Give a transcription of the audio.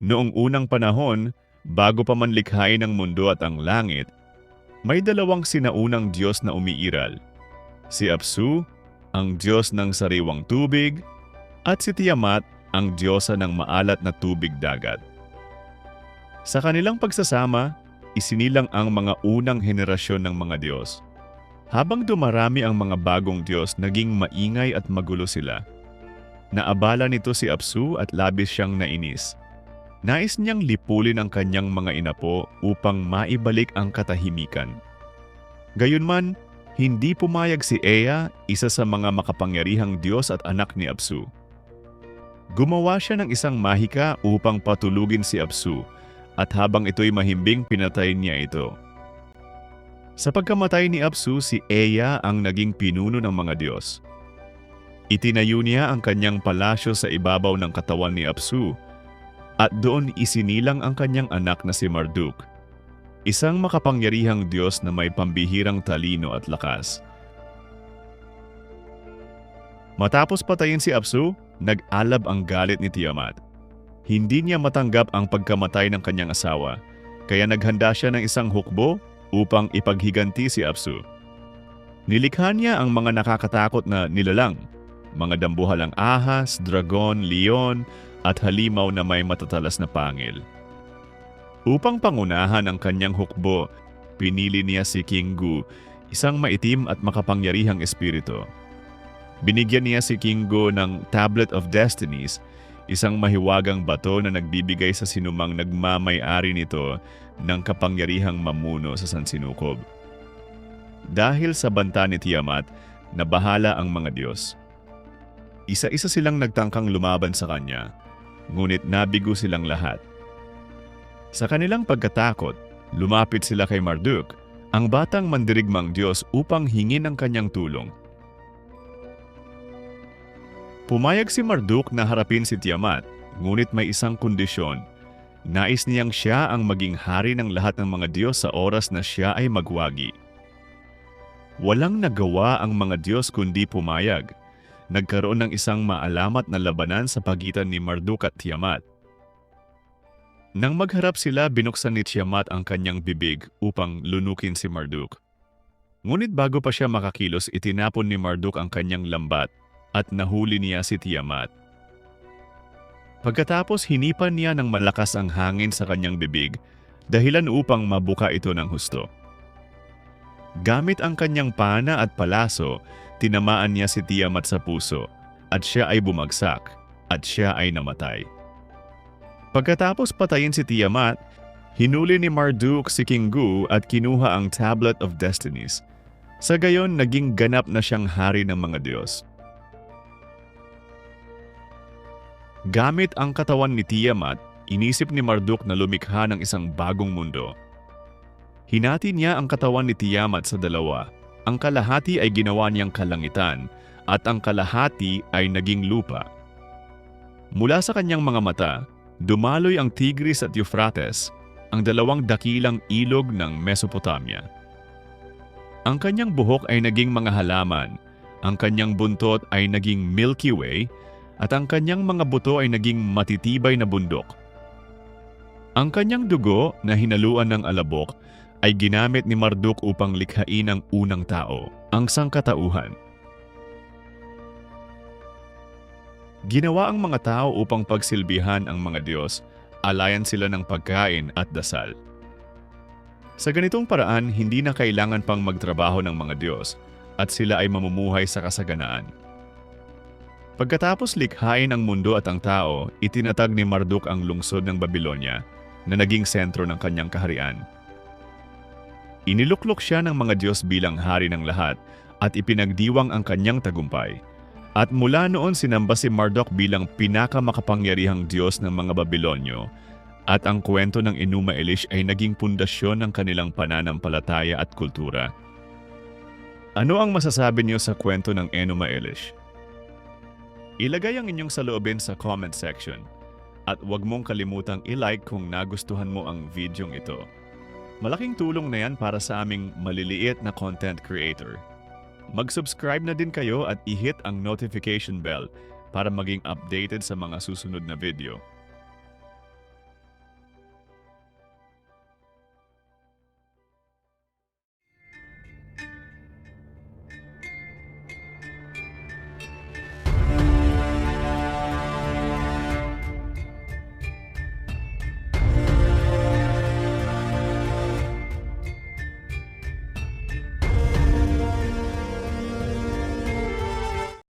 Noong unang panahon, bago pa man likhain ang mundo at ang langit, may dalawang sinaunang Diyos na umiiral. Si Apsu, ang Diyos ng sariwang tubig, at si Tiamat, ang Diyosa ng maalat na tubig dagat. Sa kanilang pagsasama, isinilang ang mga unang henerasyon ng mga Diyos. Habang dumarami ang mga bagong Diyos, naging maingay at magulo sila. Naabala nito si Apsu at labis siyang nainis. Nais niyang lipulin ang kanyang mga inapo upang maibalik ang katahimikan. Gayunman, hindi pumayag si Ea, isa sa mga makapangyarihang Diyos at anak ni Apsu. Gumawa siya ng isang mahika upang patulugin si Apsu at habang ito'y mahimbing pinatay niya ito. Sa pagkamatay ni Apsu, si Ea ang naging pinuno ng mga Diyos. Itinayo niya ang kanyang palasyo sa ibabaw ng katawan ni Apsu at doon isinilang ang kanyang anak na si Marduk, isang makapangyarihang Diyos na may pambihirang talino at lakas. Matapos patayin si Apsu, nag-alab ang galit ni Tiamat. Hindi niya matanggap ang pagkamatay ng kanyang asawa, kaya naghanda siya ng isang hukbo upang ipaghiganti si Apsu. Nilikha niya ang mga nakakatakot na nilalang, mga dambuhalang ahas, dragon, leon, at halimaw na may matatalas na pangil. Upang pangunahan ang kanyang hukbo, pinili niya si Kingu, isang maitim at makapangyarihang espiritu. Binigyan niya si Kingo ng Tablet of Destinies, isang mahiwagang bato na nagbibigay sa sinumang nagmamay-ari nito ng kapangyarihang mamuno sa Sansinukob. Dahil sa banta ni Tiamat, nabahala ang mga Diyos. Isa-isa silang nagtangkang lumaban sa kanya, ngunit nabigo silang lahat. Sa kanilang pagkatakot, lumapit sila kay Marduk, ang batang mandirigmang Diyos upang hingin ang kanyang tulong. Pumayag si Marduk na harapin si Tiamat, ngunit may isang kondisyon. Nais niyang siya ang maging hari ng lahat ng mga Diyos sa oras na siya ay magwagi. Walang nagawa ang mga Diyos kundi pumayag. Nagkaroon ng isang maalamat na labanan sa pagitan ni Marduk at Tiamat. Nang magharap sila, binuksan ni Tiamat ang kanyang bibig upang lunukin si Marduk. Ngunit bago pa siya makakilos, itinapon ni Marduk ang kanyang lambat at nahuli niya si Tiamat. Pagkatapos hinipan niya ng malakas ang hangin sa kanyang bibig, dahilan upang mabuka ito ng husto. Gamit ang kanyang pana at palaso, tinamaan niya si Tiamat sa puso, at siya ay bumagsak, at siya ay namatay. Pagkatapos patayin si Tiamat, hinuli ni Marduk si Kingu at kinuha ang Tablet of Destinies. Sa gayon, naging ganap na siyang hari ng mga Diyos. Gamit ang katawan ni Tiamat, inisip ni Marduk na lumikha ng isang bagong mundo. Hinati niya ang katawan ni Tiamat sa dalawa. Ang kalahati ay ginawa niyang kalangitan at ang kalahati ay naging lupa. Mula sa kanyang mga mata, dumaloy ang Tigris at Euphrates, ang dalawang dakilang ilog ng Mesopotamia. Ang kanyang buhok ay naging mga halaman, ang kanyang buntot ay naging Milky Way, at ang kanyang mga buto ay naging matitibay na bundok. Ang kanyang dugo na hinaluan ng alabok ay ginamit ni Marduk upang likhain ang unang tao, ang sangkatauhan. Ginawa ang mga tao upang pagsilbihan ang mga Diyos, alayan sila ng pagkain at dasal. Sa ganitong paraan, hindi na kailangan pang magtrabaho ng mga Diyos at sila ay mamumuhay sa kasaganaan. Pagkatapos likhain ang mundo at ang tao, itinatag ni Marduk ang lungsod ng Babylonia na naging sentro ng kanyang kaharian. Iniluklok siya ng mga Diyos bilang hari ng lahat at ipinagdiwang ang kanyang tagumpay. At mula noon sinamba si Marduk bilang pinakamakapangyarihang Diyos ng mga Babylonyo at ang kwento ng Enuma Elish ay naging pundasyon ng kanilang pananampalataya at kultura. Ano ang masasabi niyo sa kwento ng Enuma Elish? Ilagay ang inyong saloobin sa comment section at huwag mong kalimutang i-like kung nagustuhan mo ang videong ito. Malaking tulong na yan para sa aming maliliit na content creator. Mag-subscribe na din kayo at i-hit ang notification bell para maging updated sa mga susunod na video.